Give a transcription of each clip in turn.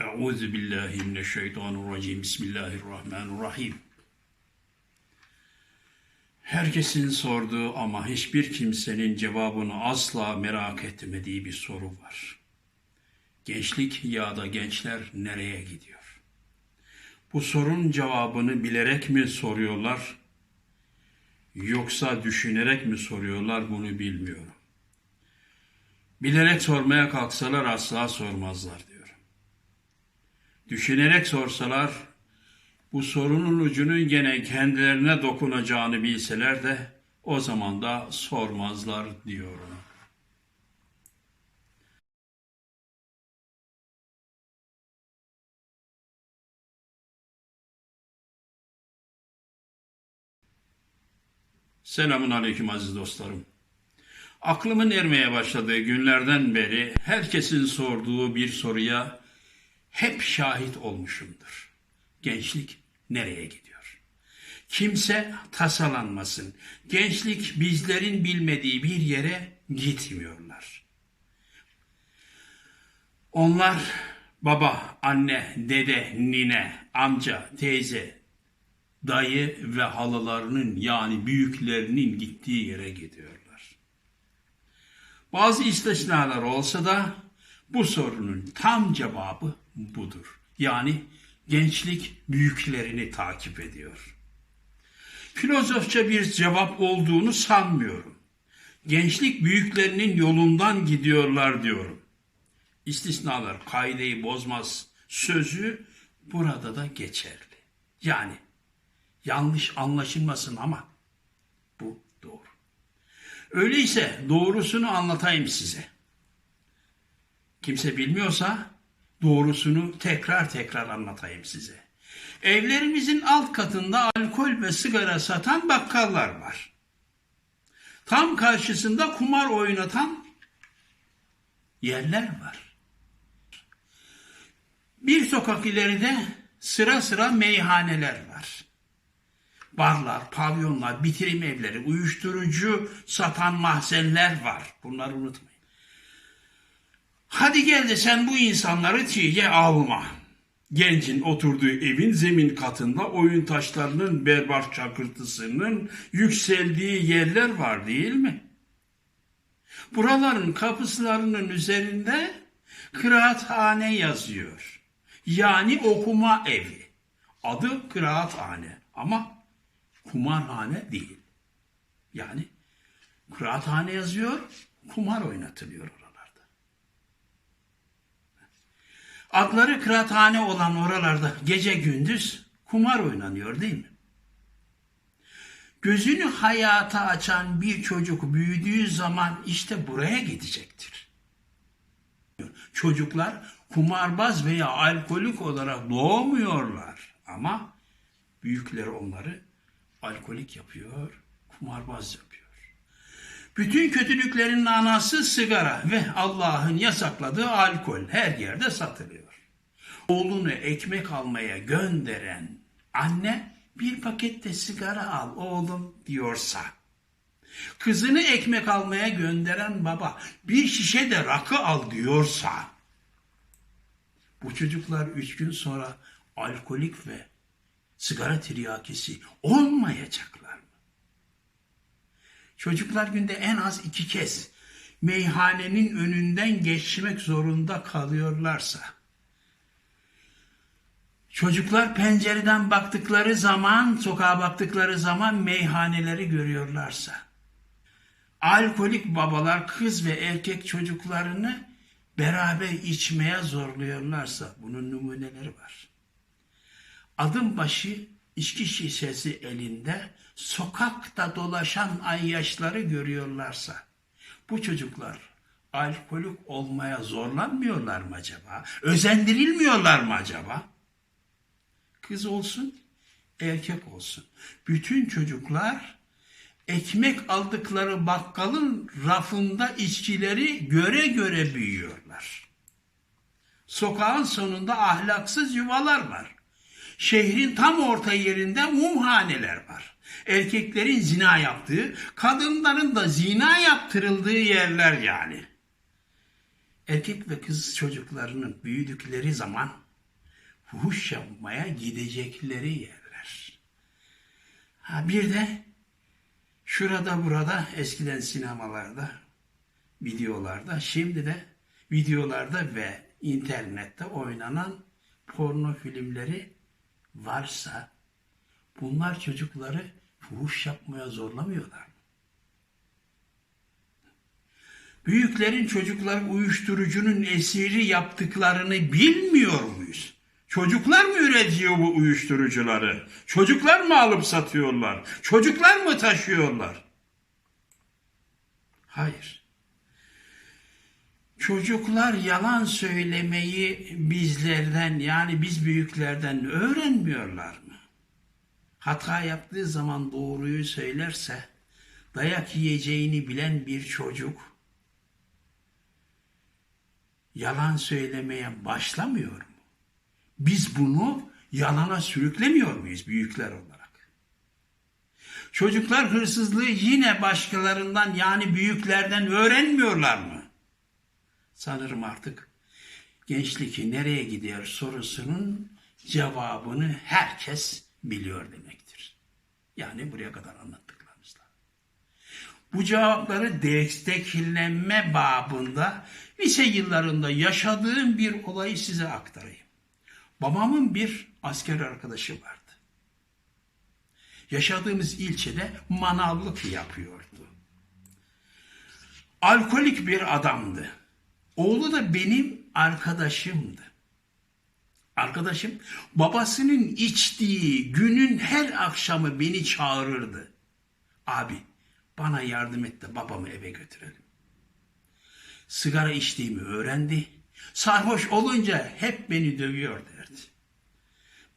Euzu billahi mineşşeytanirracim. Bismillahirrahmanirrahim. Herkesin sorduğu ama hiçbir kimsenin cevabını asla merak etmediği bir soru var. Gençlik ya da gençler nereye gidiyor? Bu sorunun cevabını bilerek mi soruyorlar? Yoksa düşünerek mi soruyorlar bunu bilmiyorum. Bilerek sormaya kalksalar asla sormazlar diyorum. Düşünerek sorsalar bu sorunun ucunun gene kendilerine dokunacağını bilseler de o zaman da sormazlar diyorum. Selamun Aleyküm aziz dostlarım. Aklımın ermeye başladığı günlerden beri herkesin sorduğu bir soruya hep şahit olmuşumdur. Gençlik nereye gidiyor? Kimse tasalanmasın. Gençlik bizlerin bilmediği bir yere gitmiyorlar. Onlar baba, anne, dede, nine, amca, teyze, dayı ve halılarının yani büyüklerinin gittiği yere gidiyorlar. Bazı istisnalar olsa da bu sorunun tam cevabı budur. Yani gençlik büyüklerini takip ediyor. Filozofça bir cevap olduğunu sanmıyorum. Gençlik büyüklerinin yolundan gidiyorlar diyorum. İstisnalar kaideyi bozmaz sözü burada da geçerli. Yani yanlış anlaşılmasın ama bu doğru. Öyleyse doğrusunu anlatayım size. Kimse bilmiyorsa doğrusunu tekrar tekrar anlatayım size. Evlerimizin alt katında alkol ve sigara satan bakkallar var. Tam karşısında kumar oynatan yerler var. Bir sokak ileride sıra sıra meyhaneler var. Barlar, pavyonlar, bitirim evleri, uyuşturucu satan mahzenler var. Bunları unutmayın. Hadi gel de sen bu insanları tiye alma. Gencin oturduğu evin zemin katında oyun taşlarının berbat çakırtısının yükseldiği yerler var değil mi? Buraların kapıslarının üzerinde kıraathane yazıyor. Yani okuma evi. Adı kıraathane ama kumarhane değil. Yani kıraathane yazıyor, kumar oynatılıyor oralarda. Adları kıraathane olan oralarda gece gündüz kumar oynanıyor değil mi? Gözünü hayata açan bir çocuk büyüdüğü zaman işte buraya gidecektir. Çocuklar kumarbaz veya alkolik olarak doğmuyorlar ama büyükleri onları alkolik yapıyor, kumarbaz yapıyor. Bütün kötülüklerin anası sigara ve Allah'ın yasakladığı alkol her yerde satılıyor. Oğlunu ekmek almaya gönderen anne bir pakette sigara al oğlum diyorsa, kızını ekmek almaya gönderen baba bir şişe de rakı al diyorsa, bu çocuklar üç gün sonra alkolik ve sigara tiryakisi olmayacaklar mı? Çocuklar günde en az iki kez meyhanenin önünden geçmek zorunda kalıyorlarsa, çocuklar pencereden baktıkları zaman, sokağa baktıkları zaman meyhaneleri görüyorlarsa, alkolik babalar kız ve erkek çocuklarını beraber içmeye zorluyorlarsa bunun numuneleri var. Adım başı içki şişesi elinde sokakta dolaşan ayyaşları görüyorlarsa bu çocuklar alkolik olmaya zorlanmıyorlar mı acaba? Özendirilmiyorlar mı acaba? Kız olsun, erkek olsun. Bütün çocuklar ekmek aldıkları bakkalın rafında içkileri göre göre büyüyorlar. Sokağın sonunda ahlaksız yuvalar var. Şehrin tam orta yerinde mumhaneler var. Erkeklerin zina yaptığı, kadınların da zina yaptırıldığı yerler yani. Erkek ve kız çocuklarının büyüdükleri zaman fuhuş yapmaya gidecekleri yerler. Ha bir de şurada burada eskiden sinemalarda, videolarda, şimdi de videolarda ve internette oynanan porno filmleri varsa bunlar çocukları fuhuş yapmaya zorlamıyorlar mı? Büyüklerin çocukları uyuşturucunun esiri yaptıklarını bilmiyor muyuz? Çocuklar mı üretiyor bu uyuşturucuları? Çocuklar mı alıp satıyorlar? Çocuklar mı taşıyorlar? Hayır. Çocuklar yalan söylemeyi bizlerden yani biz büyüklerden öğrenmiyorlar mı? Hata yaptığı zaman doğruyu söylerse dayak yiyeceğini bilen bir çocuk yalan söylemeye başlamıyor mu? Biz bunu yalana sürüklemiyor muyuz büyükler olarak? Çocuklar hırsızlığı yine başkalarından yani büyüklerden öğrenmiyorlar mı? Sanırım artık gençlik nereye gidiyor sorusunun cevabını herkes biliyor demektir. Yani buraya kadar anlattıklarımızla. Bu cevapları desteklenme babında lise yıllarında yaşadığım bir olayı size aktarayım. Babamın bir asker arkadaşı vardı. Yaşadığımız ilçede manavlık yapıyordu. Alkolik bir adamdı. Oğlu da benim arkadaşımdı. Arkadaşım babasının içtiği günün her akşamı beni çağırırdı. Abi bana yardım et de babamı eve götürelim. Sigara içtiğimi öğrendi. Sarhoş olunca hep beni dövüyor derdi.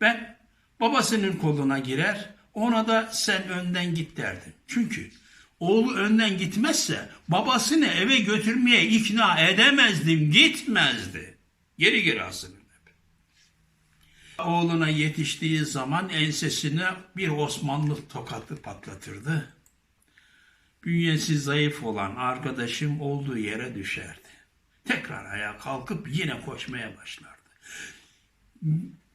Ben babasının koluna girer, ona da sen önden git derdim. Çünkü oğlu önden gitmezse babasını eve götürmeye ikna edemezdim, gitmezdi. Geri geri asılırdı. Oğluna yetiştiği zaman ensesine bir Osmanlı tokatı patlatırdı. Bünyesi zayıf olan arkadaşım olduğu yere düşerdi. Tekrar ayağa kalkıp yine koşmaya başlardı.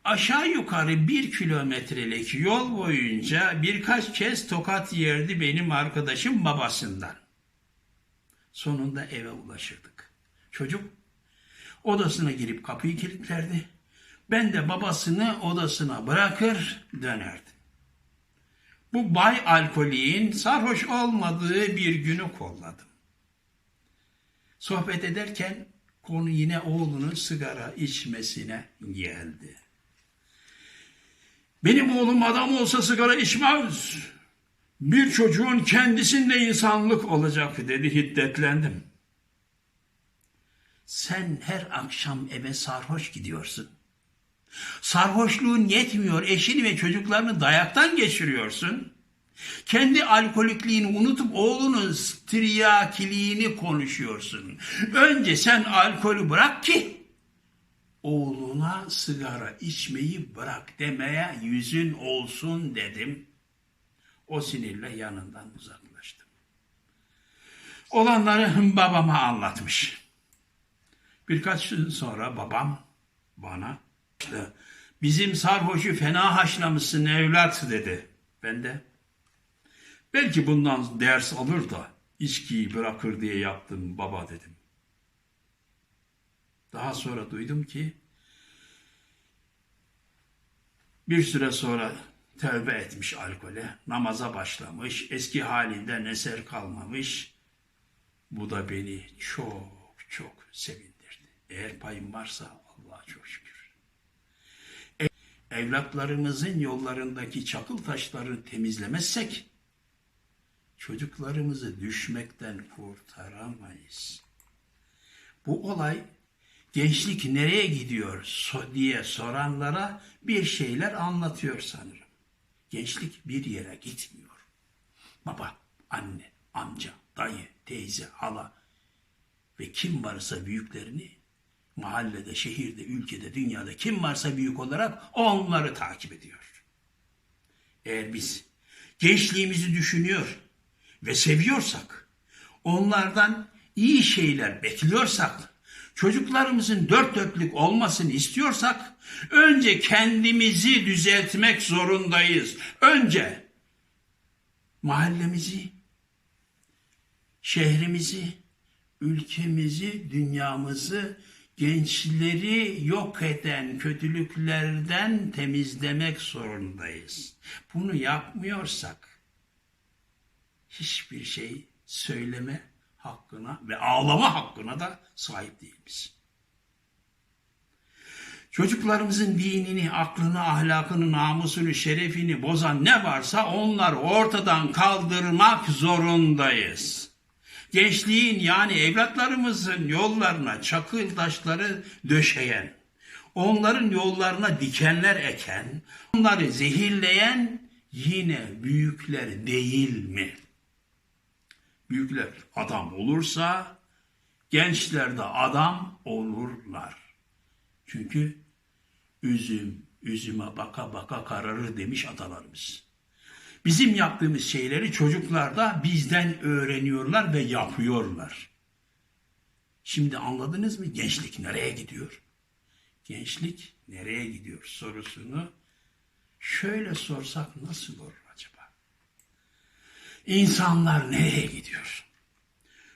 Aşağı yukarı bir kilometrelik yol boyunca birkaç kez tokat yerdi benim arkadaşım babasından. Sonunda eve ulaşırdık. Çocuk odasına girip kapıyı kilitlerdi. Ben de babasını odasına bırakır dönerdim. Bu bay alkoliğin sarhoş olmadığı bir günü kolladım. Sohbet ederken konu yine oğlunun sigara içmesine geldi. Benim oğlum adam olsa sigara içmez. Bir çocuğun kendisinde insanlık olacak dedi hiddetlendim. Sen her akşam eve sarhoş gidiyorsun. Sarhoşluğun yetmiyor, eşini ve çocuklarını dayaktan geçiriyorsun. Kendi alkolikliğini unutup oğlunun tiryakiliğini konuşuyorsun. Önce sen alkolü bırak ki oğluna sigara içmeyi bırak demeye yüzün olsun dedim. O sinirle yanından uzaklaştım. Olanları babama anlatmış. Birkaç gün sonra babam bana bizim sarhoşu fena haşlamışsın evlat dedi. Ben de belki bundan ders alır da içkiyi bırakır diye yaptım baba dedim. Daha sonra duydum ki bir süre sonra tövbe etmiş alkole, namaza başlamış, eski halinden eser kalmamış. Bu da beni çok çok sevindirdi. Eğer payım varsa Allah'a çok şükür. E, evlatlarımızın yollarındaki çakıl taşları temizlemezsek çocuklarımızı düşmekten kurtaramayız. Bu olay gençlik nereye gidiyor diye soranlara bir şeyler anlatıyor sanırım. Gençlik bir yere gitmiyor. Baba, anne, amca, dayı, teyze, hala ve kim varsa büyüklerini mahallede, şehirde, ülkede, dünyada kim varsa büyük olarak onları takip ediyor. Eğer biz gençliğimizi düşünüyor ve seviyorsak, onlardan iyi şeyler bekliyorsak, çocuklarımızın dört dörtlük olmasını istiyorsak önce kendimizi düzeltmek zorundayız. Önce mahallemizi, şehrimizi, ülkemizi, dünyamızı, gençleri yok eden kötülüklerden temizlemek zorundayız. Bunu yapmıyorsak hiçbir şey söyleme hakkına ve ağlama hakkına da sahip değiliz. Çocuklarımızın dinini, aklını, ahlakını, namusunu, şerefini bozan ne varsa onları ortadan kaldırmak zorundayız. Gençliğin yani evlatlarımızın yollarına çakıl taşları döşeyen, onların yollarına dikenler eken, onları zehirleyen yine büyükler değil mi? Büyükler adam olursa gençler de adam olurlar. Çünkü üzüm üzüme baka baka kararır demiş atalarımız. Bizim yaptığımız şeyleri çocuklar da bizden öğreniyorlar ve yapıyorlar. Şimdi anladınız mı gençlik nereye gidiyor? Gençlik nereye gidiyor sorusunu şöyle sorsak nasıl olur? İnsanlar nereye gidiyor?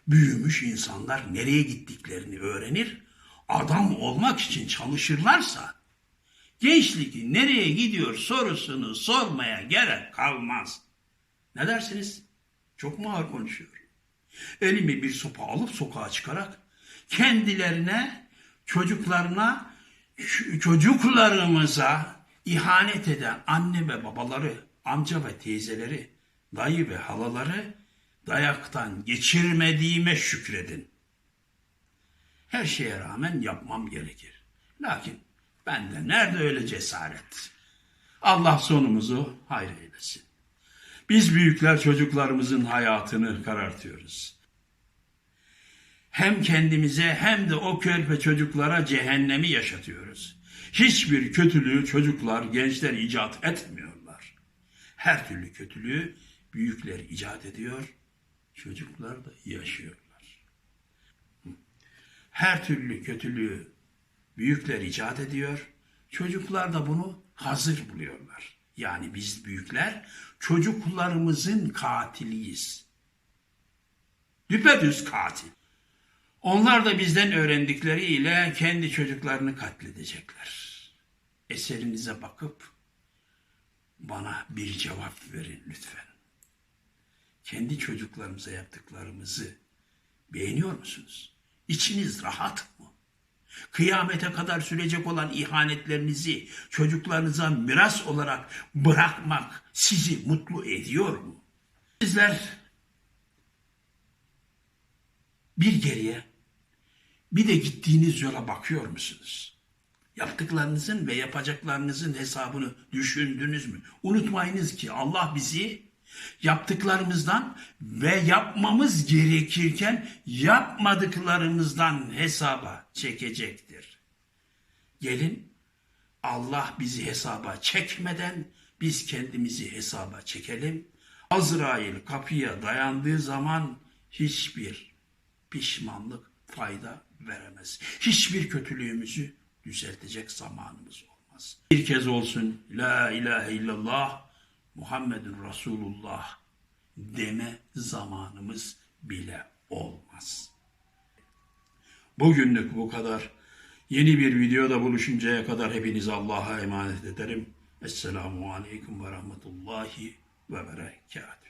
Büyümüş insanlar nereye gittiklerini öğrenir, adam olmak için çalışırlarsa gençlik nereye gidiyor sorusunu sormaya gerek kalmaz. Ne dersiniz? Çok mu ağır konuşuyor? Elime bir sopa alıp sokağa çıkarak kendilerine, çocuklarına, çocuklarımıza ihanet eden anne ve babaları, amca ve teyzeleri, dayı ve halaları dayaktan geçirmediğime şükredin. Her şeye rağmen yapmam gerekir. Lakin bende nerede öyle cesaret? Allah sonumuzu hayır eylesin. Biz büyükler çocuklarımızın hayatını karartıyoruz. Hem kendimize hem de o körpe çocuklara cehennemi yaşatıyoruz. Hiçbir kötülüğü çocuklar, gençler icat etmiyorlar. Her türlü kötülüğü büyükler icat ediyor, çocuklar da yaşıyorlar. Her türlü kötülüğü büyükler icat ediyor, çocuklar da bunu hazır buluyorlar. Yani biz büyükler çocuklarımızın katiliyiz. Düpedüz katil. Onlar da bizden öğrendikleriyle kendi çocuklarını katledecekler. Eserinize bakıp bana bir cevap verin lütfen. Kendi çocuklarımıza yaptıklarımızı beğeniyor musunuz? İçiniz rahat mı? Kıyamete kadar sürecek olan ihanetlerinizi çocuklarınıza miras olarak bırakmak sizi mutlu ediyor mu? Sizler bir geriye bir de gittiğiniz yola bakıyor musunuz? Yaptıklarınızın ve yapacaklarınızın hesabını düşündünüz mü? Unutmayınız ki Allah bizi yaptıklarımızdan ve yapmamız gerekirken yapmadıklarımızdan hesaba çekecektir. Gelin Allah bizi hesaba çekmeden biz kendimizi hesaba çekelim. Azrail kapıya dayandığı zaman hiçbir pişmanlık fayda veremez. Hiçbir kötülüğümüzü düzeltecek zamanımız olmaz. Bir kez olsun La ilahe illallah Muhammedun Resulullah deme zamanımız bile olmaz. Bugünlük bu kadar. Yeni bir videoda buluşuncaya kadar hepinizi Allah'a emanet ederim. Esselamu Aleyküm ve Rahmetullahi ve Berekatuhu.